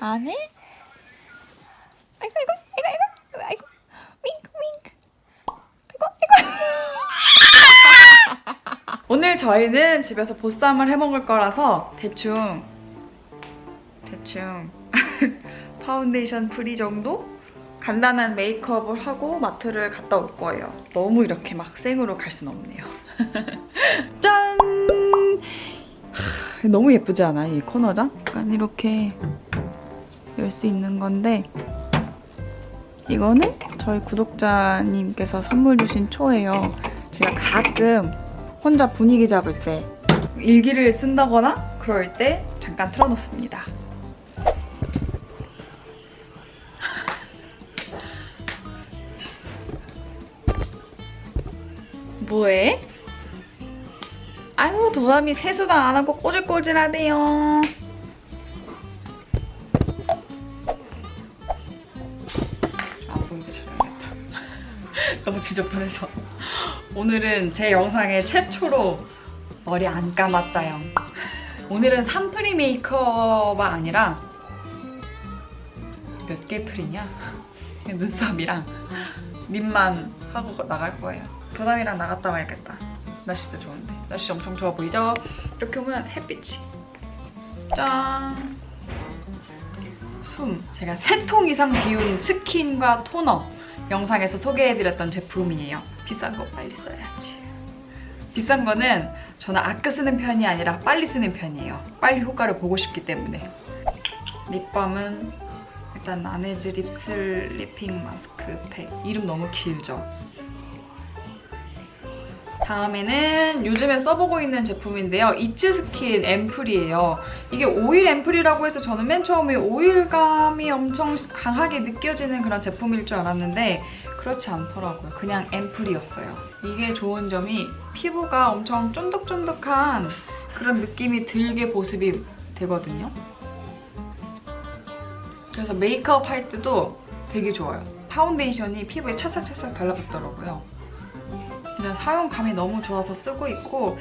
안 해? 아이고 아이고 아이고 아이고 아이고 윙크 윙크 아이고 아이고 오늘 저희는 집에서 보쌈을 해 먹을 거라서 대충 대충 파운데이션 프리 정도 간단한 메이크업을 하고 마트를 갔다 올 거예요. 너무 이렇게 막 생으로 갈 순 없네요. 짠! 하, 너무 예쁘지 않아 이 코너장? 약간 이렇게 열 수 있는 건데 이거는 저희 구독자님께서 선물 주신 초예요. 제가 가끔 혼자 분위기 잡을 때 일기를 쓴다거나 그럴 때 잠깐 틀어놓습니다. 뭐해? 아유 도담이 세수도 안 하고 꼬질꼬질하대요. 안 보이게 촬영했다. 너무 지저분해서. 오늘은 제 영상에 최초로 머리 안 감았다요. 오늘은 3프리 메이크업가 아니라 몇 개 프리냐? 눈썹이랑 립만 하고 나갈 거예요. 도담이랑 나갔다 말겠다. 날씨도 좋은데. 날씨 엄청 좋아 보이죠? 이렇게 보면 햇빛이. 짠! 숨. 제가 세통 이상 비운 스킨과 토너 영상에서 소개해드렸던 제품이에요. 비싼 거 빨리 써야지. 비싼 거는 저는 아껴 쓰는 편이 아니라 빨리 쓰는 편이에요. 빨리 효과를 보고 싶기 때문에. 립밤은 일단 라네즈 립슬 리핑 마스크팩. 이름 너무 길죠? 다음에는 요즘에 써보고 있는 제품인데요. 이츠스킨 앰플이에요. 이게 오일 앰플이라고 해서 저는 맨 처음에 오일감이 엄청 강하게 느껴지는 그런 제품일 줄 알았는데 그렇지 않더라고요. 그냥 앰플이었어요. 이게 좋은 점이 피부가 엄청 쫀득쫀득한 그런 느낌이 들게 보습이 되거든요. 그래서 메이크업 할 때도 되게 좋아요. 파운데이션이 피부에 찰싹찰싹 달라붙더라고요. 그냥 사용감이 너무 좋아서 쓰고 있고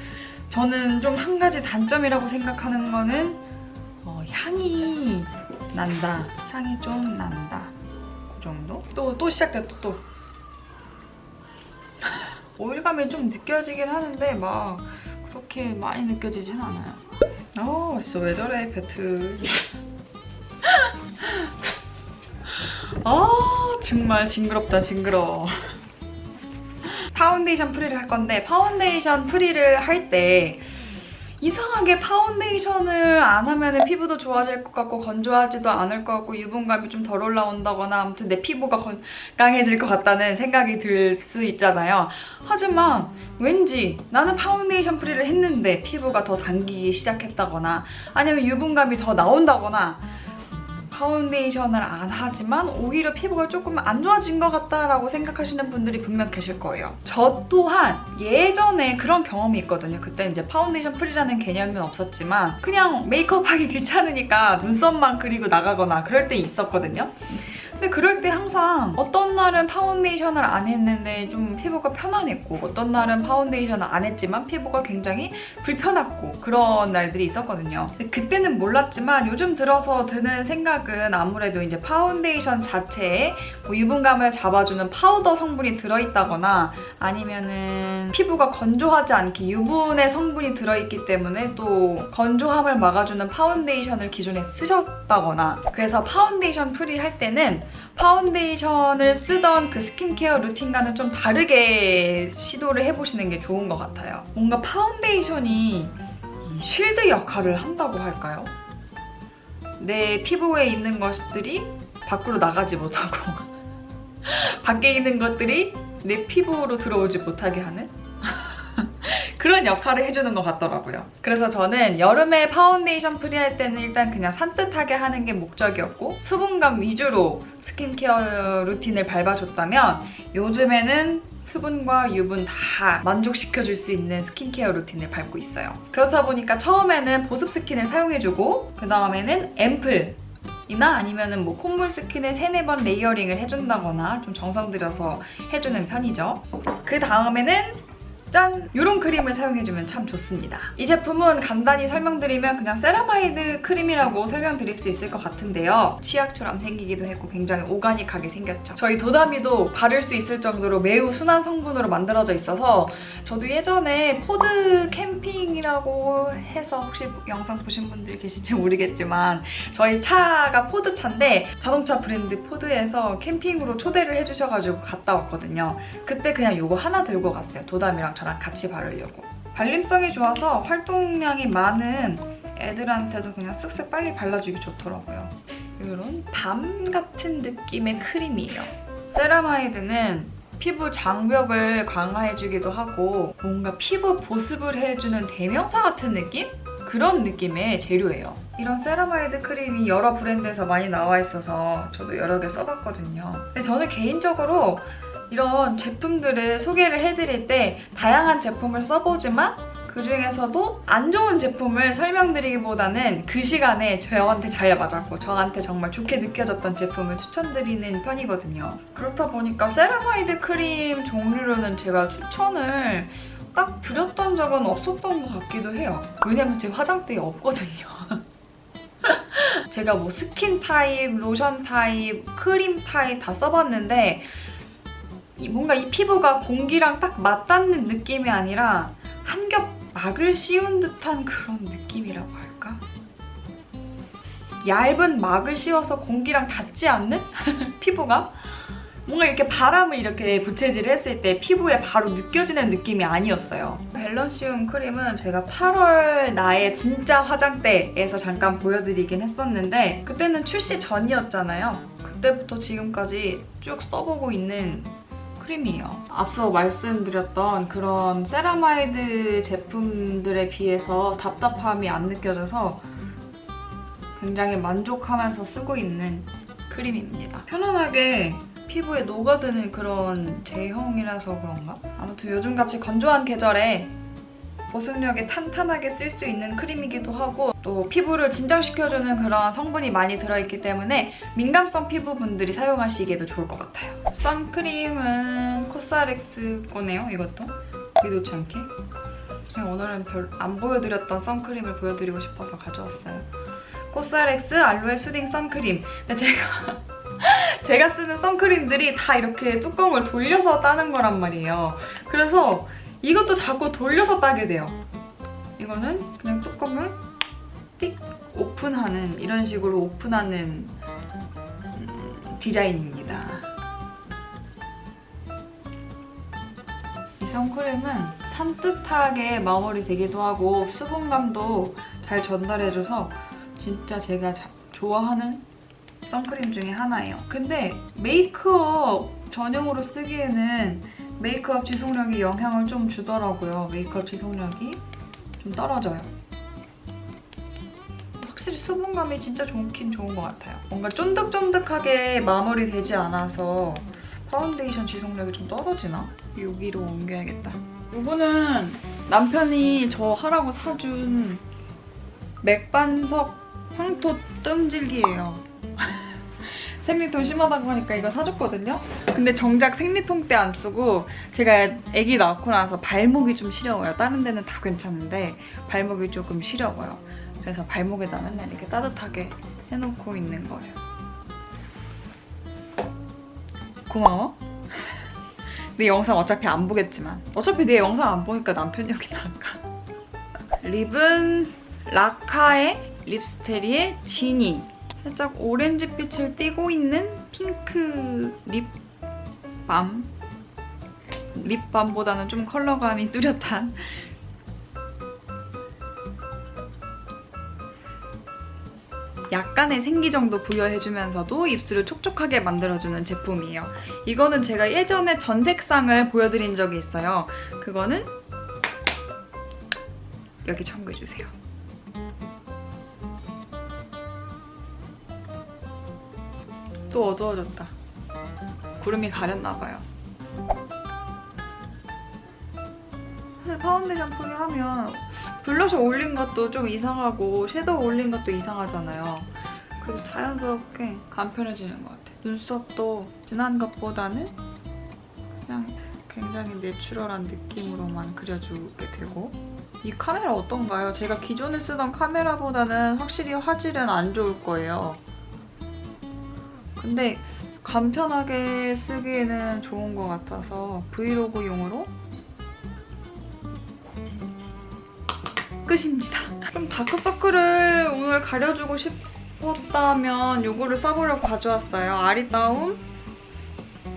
저는 좀 한 가지 단점이라고 생각하는 거는 어, 향이 난다. 향이 좀 난다. 그 정도? 또, 또 시작됐다, 또. 오일감이 좀 느껴지긴 하는데 막 그렇게 많이 느껴지진 않아요. 어, 진짜 왜 저래, 배트. 아, 정말 징그럽다, 징그러워. 파운데이션 프리를 할 건데 파운데이션 프리를 할 때 이상하게 파운데이션을 안 하면 피부도 좋아질 것 같고 건조하지도 않을 것 같고 유분감이 좀 덜 올라온다거나 아무튼 내 피부가 건강해질 것 같다는 생각이 들 수 있잖아요. 하지만 왠지 나는 파운데이션 프리를 했는데 피부가 더 당기기 시작했다거나 아니면 유분감이 더 나온다거나 파운데이션을 안 하지만 오히려 피부가 조금 안 좋아진 것 같다라고 생각하시는 분들이 분명 계실 거예요. 저 또한 예전에 그런 경험이 있거든요. 그때 이제 파운데이션 프리라는 개념은 없었지만 그냥 메이크업 하기 귀찮으니까 눈썹만 그리고 나가거나 그럴 때 있었거든요. 근데 그럴 때 항상 어떤 날은 파운데이션을 안 했는데 좀 피부가 편안했고 어떤 날은 파운데이션을 안 했지만 피부가 굉장히 불편했고 그런 날들이 있었거든요. 그때는 몰랐지만 요즘 들어서 드는 생각은 아무래도 이제 파운데이션 자체에 뭐 유분감을 잡아주는 파우더 성분이 들어있다거나 아니면은 피부가 건조하지 않게 유분의 성분이 들어있기 때문에 또 건조함을 막아주는 파운데이션을 기존에 쓰셨다거나 그래서 파운데이션 프리 할 때는 파운데이션을 쓰던 그 스킨케어 루틴과는 좀 다르게 시도를 해보시는 게 좋은 것 같아요. 뭔가 파운데이션이 이 쉴드 역할을 한다고 할까요? 내 피부에 있는 것들이 밖으로 나가지 못하고 밖에 있는 것들이 내 피부로 들어오지 못하게 하는 그런 역할을 해주는 것 같더라고요. 그래서 저는 여름에 파운데이션 프리할 때는 일단 그냥 산뜻하게 하는 게 목적이었고 수분감 위주로 스킨케어 루틴을 밟아줬다면 요즘에는 수분과 유분 다 만족시켜줄 수 있는 스킨케어 루틴을 밟고 있어요. 그렇다 보니까 처음에는 보습 스킨을 사용해주고 그 다음에는 앰플 이나 아니면은 뭐 콧물 스킨을 세네 번 레이어링을 해준다거나 좀 정성 들여서 해주는 편이죠. 그 다음에는 짠! 이런 크림을 사용해주면 참 좋습니다. 이 제품은 간단히 설명드리면 그냥 세라마이드 크림이라고 설명드릴 수 있을 것 같은데요. 치약처럼 생기기도 했고 굉장히 오가닉하게 생겼죠. 저희 도담이도 바를 수 있을 정도로 매우 순한 성분으로 만들어져 있어서 저도 예전에 포드 캠핑이라고 해서 혹시 영상 보신 분들이 계실지 모르겠지만 저희 차가 포드차인데 자동차 브랜드 포드에서 캠핑으로 초대를 해주셔가지고 갔다 왔거든요. 그때 그냥 이거 하나 들고 갔어요. 도담이랑 저랑 같이 바르려고. 발림성이 좋아서 활동량이 많은 애들한테도 그냥 쓱쓱 빨리 발라주기 좋더라고요. 이런 밤 같은 느낌의 크림이에요. 세라마이드는 피부 장벽을 강화해주기도 하고 뭔가 피부 보습을 해주는 대명사 같은 느낌? 그런 느낌의 재료예요. 이런 세라마이드 크림이 여러 브랜드에서 많이 나와 있어서 저도 여러 개 써봤거든요. 근데 저는 개인적으로 이런 제품들을 소개를 해드릴 때 다양한 제품을 써보지만 그 중에서도 안 좋은 제품을 설명드리기보다는 그 시간에 저한테 잘 맞았고 저한테 정말 좋게 느껴졌던 제품을 추천드리는 편이거든요. 그렇다 보니까 세라마이드 크림 종류로는 제가 추천을 딱 드렸던 적은 없었던 것 같기도 해요. 왜냐면 제 화장대에 없거든요. 제가 뭐 스킨 타입, 로션 타입, 크림 타입 다 써봤는데 이- 뭔가 이 피부가 공기랑 딱 맞닿는 느낌이 아니라 한 겹 막을 씌운 듯한 그런 느낌이라고 할까? 얇은 막을 씌워서 공기랑 닿지 않는 피부가 뭔가 이렇게 바람을 이렇게 부채질을 했을 때 피부에 바로 느껴지는 느낌이 아니었어요. 밸런시움 크림은 제가 8월 나의 진짜 화장대에서 잠깐 보여드리긴 했었는데 그때는 출시 전이었잖아요. 그때부터 지금까지 쭉 써보고 있는 크림이에요. 앞서 말씀드렸던 그런 세라마이드 제품들에 비해서 답답함이 안 느껴져서 굉장히 만족하면서 쓰고 있는 크림입니다. 편안하게 피부에 녹아드는 그런 제형이라서 그런가? 아무튼 요즘같이 건조한 계절에 보습력이 탄탄하게 쓸 수 있는 크림이기도 하고 또 피부를 진정시켜주는 그런 성분이 많이 들어있기 때문에 민감성 피부분들이 사용하시기에도 좋을 것 같아요. 선크림은 코스알엑스 거네요, 이것도. 의도치 않게. 그냥 오늘은 별 안 보여드렸던 선크림을 보여드리고 싶어서 가져왔어요. 코스알엑스 알로에 수딩 선크림. 근데 제가 제가 쓰는 선크림들이 다 이렇게 뚜껑을 돌려서 따는 거란 말이에요. 그래서 이것도 자꾸 돌려서 따게 돼요. 이거는 그냥 뚜껑을 띡 오픈하는 이런 식으로 오픈하는 음, 디자인입니다. 이 선크림은 산뜻하게 마무리 되기도 하고 수분감도 잘 전달해줘서 진짜 제가 자- 좋아하는 선크림 중에 하나예요. 근데 메이크업 전용으로 쓰기에는 메이크업 지속력이 영향을 좀 주더라고요. 메이크업 지속력이 좀 떨어져요. 확실히 수분감이 진짜 좋긴 좋은 것 같아요. 뭔가 쫀득쫀득하게 마무리되지 않아서 파운데이션 지속력이 좀 떨어지나? 여기로 옮겨야겠다. 이거는 남편이 저 하라고 사준 맥반석 황토 뜸질기예요. 생리통 심하다고 하니까 이거 사줬거든요. 근데 정작 생리통 때 안 쓰고 제가 아기 낳고 나서 발목이 좀 시려워요. 다른 데는 다 괜찮은데 발목이 조금 시려워요. 그래서 발목에다 맨날 이렇게 따뜻하게 해놓고 있는 거예요. 고마워. 내 영상 어차피 안 보겠지만 어차피 내 영상 안 보니까 남편이 여기 나갈까? 립은 라카의 립스테리의 지니 살짝 오렌지빛을 띠고 있는 핑크 립밤 립밤보다는 좀 컬러감이 뚜렷한 약간의 생기 정도 부여해주면서도 입술을 촉촉하게 만들어주는 제품이에요. 이거는 제가 예전에 전 색상을 보여드린 적이 있어요. 그거는 여기 참고해주세요. 또 어두워졌다. 구름이 가렸나봐요. 사실 파운데이션 포기하면 블러셔 올린 것도 좀 이상하고 섀도우 올린 것도 이상하잖아요. 그래서 자연스럽게 간편해지는 것 같아요. 눈썹도 진한 것보다는 그냥, 그냥 굉장히 내추럴한 느낌으로만 그려주게 되고 이 카메라 어떤가요? 제가 기존에 쓰던 카메라보다는 확실히 화질은 안 좋을 거예요. 근데 간편하게 쓰기에는 좋은 것 같아서 브이로그용으로 끝입니다. 좀 다크서클을 오늘 가려주고 싶었다면 이거를 써보려고 가져왔어요. 아리따움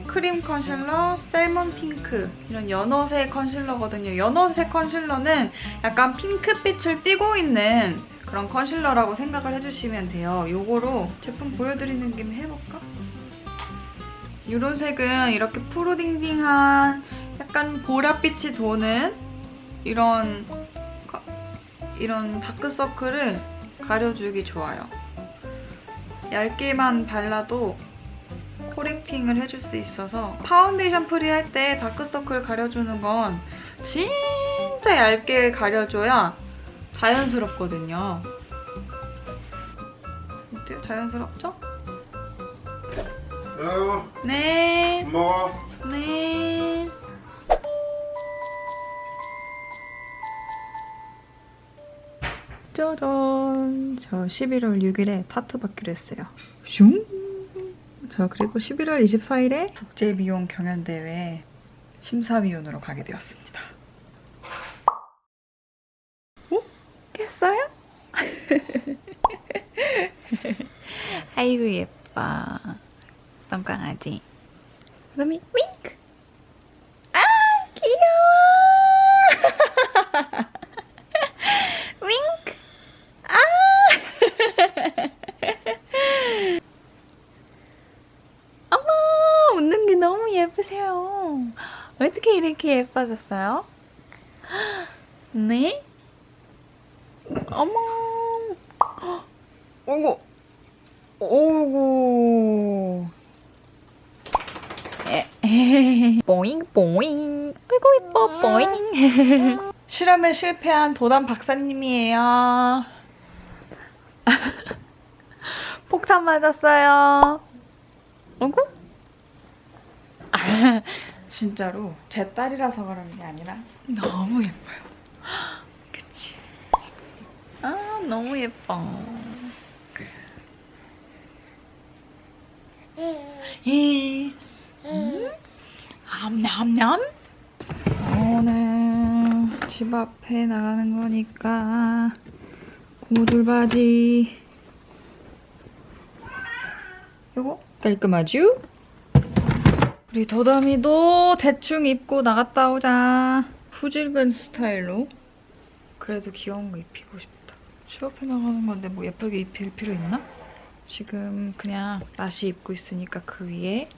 크림 컨실러, 셀먼 핑크 이런 연어색 컨실러거든요. 연어색 컨실러는 약간 핑크빛을 띠고 있는 그런 컨실러라고 생각을 해주시면 돼요. 이거로 제품 보여드리는 김에 해볼까? 이런 색은 이렇게 푸르딩딩한 약간 보랏빛이 도는 이런 가- 이런 다크서클을 가려주기 좋아요. 얇게만 발라도 코렉팅을 해줄 수 있어서 파운데이션 프리 할 때 다크서클 가려주는 건 진짜 얇게 가려줘야 자연스럽거든요. 어때요? 자연스럽죠? 아유, 네. 먹어. 네. 짜잔. 저 11월 6일에 타투 받기로 했어요. 슝. 저 그리고 11월 24일에 국제미용 경연대회 심사위원으로 가게 되었습니다. 어? 깼어요? 아이고 예뻐. 똥강아지. 그다음에 윙크. 아 귀여워. 윙크. 아. 어머 웃는 게 너무 예쁘세요. 어떻게 이렇게 예뻐졌어요? 네? 어머. 어이구. 어이구. 뽀잉 뽀잉. 아이고 이뻐 뽀잉. 실험에 실패한 도담 박사님이에요. 폭탄 맞았어요. 어구? 진짜로 제 딸이라서 그런 게 아니라 너무 예뻐요. 그치? 아 너무 예뻐 이 음? 암냠냠? 오늘 집 앞에 나가는 거니까 고무줄 바지. 요거? 깔끔하죠? 우리 도담이도 대충 입고 나갔다 오자. 후질근 스타일로. 그래도 귀여운 거 입히고 싶다. 집 앞에 나가는 건데 뭐 예쁘게 입힐 필요 있나? 지금 그냥 나시 입고 있으니까 그 위에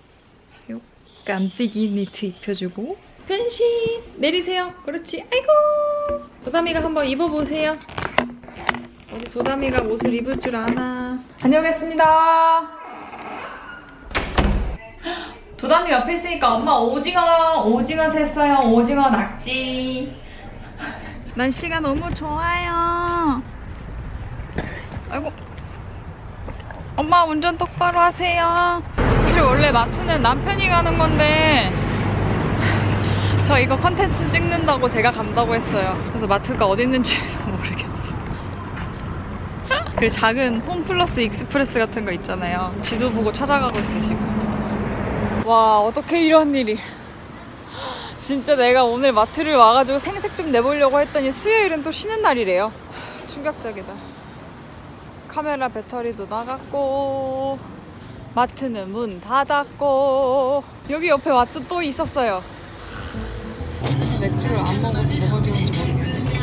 요 깜찍이 니트 입혀주고. 변신! 내리세요. 그렇지. 아이고! 도담이가 한번 입어보세요. 우리 도담이가 옷을 입을 줄 아나. 다녀오겠습니다. 도담이 옆에 있으니까 엄마 오징어 오징어 샜어요. 오징어 낙지. 날씨가 너무 좋아요. 아이고 엄마 운전 똑바로 하세요. 사실 원래 마트는 남편이 가는 건데 저 이거 컨텐츠 찍는다고 제가 간다고 했어요. 그래서 마트가 어디 있는지 모르겠어. 그 작은 홈플러스 익스프레스 같은 거 있잖아요. 지도 보고 찾아가고 있어 지금. 와 어떻게 이런 일이. 진짜 내가 오늘 마트를 와가지고 생색 좀 내보려고 했더니 수요일은 또 쉬는 날이래요. 충격적이다. 카메라 배터리도 나갔고 마트는 문 닫았고 여기 옆에 마트 또 있었어요. 맥주를 안 먹어서 뭐가 좋은지 모르겠네.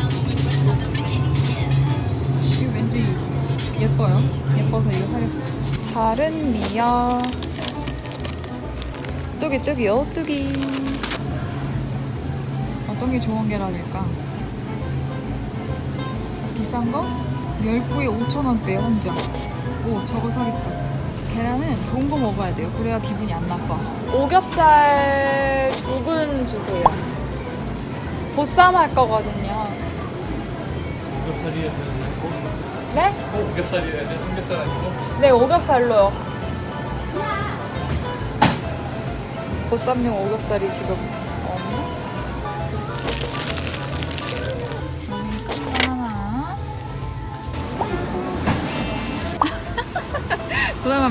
이거 왠지 예뻐요? 예뻐서 이거 사겠어. 자른 미역 뚜기 뚜기 오뚜기 어떤 게 좋은 계란일까. 비싼 거? 10구에 5,000원대에 혼자. 오, 저거 사겠어. 계란은 좋은 거 먹어야 돼요. 그래야 기분이 안 나빠. 오겹살 두분 주세요. 보쌈 할 거거든요. 오겹살이어야 되는데 네? 어? 오겹살이어야 돼? 삼겹살 아니고? 네, 오겹살로요. 보쌈용 오겹살이 지금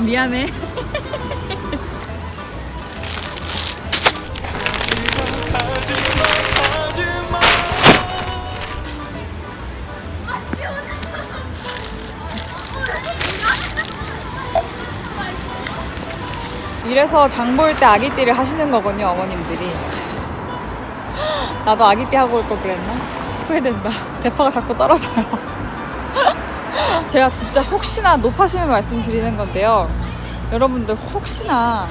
미안해. 이래서 장 볼 때 아기띠를 하시는 거군요, 어머님들이. 나도 아기띠 하고 올 걸 그랬나? 후회된다. 대파가 자꾸 떨어져요. 제가 진짜 혹시나 높아심을 말씀드리는 건데요. 여러분들 혹시나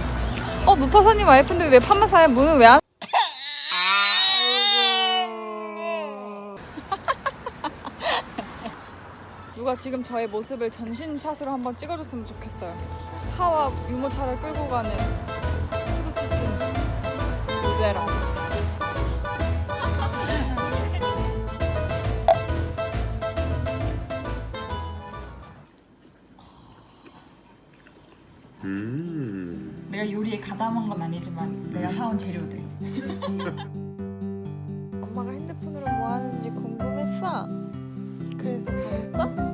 어 무파사님 와이프인데 왜 판마 사요? 문은 왜 안? 누가 지금 저의 모습을 전신샷으로 한번 찍어줬으면 좋겠어요. 파와 유모차를 끌고 가는 푸드티스 세라. 내가 요리에 가담한 건 아니지만 내가 사온 재료들. 엄마가 핸드폰으로 뭐 하는지 궁금했어. 그래서 바로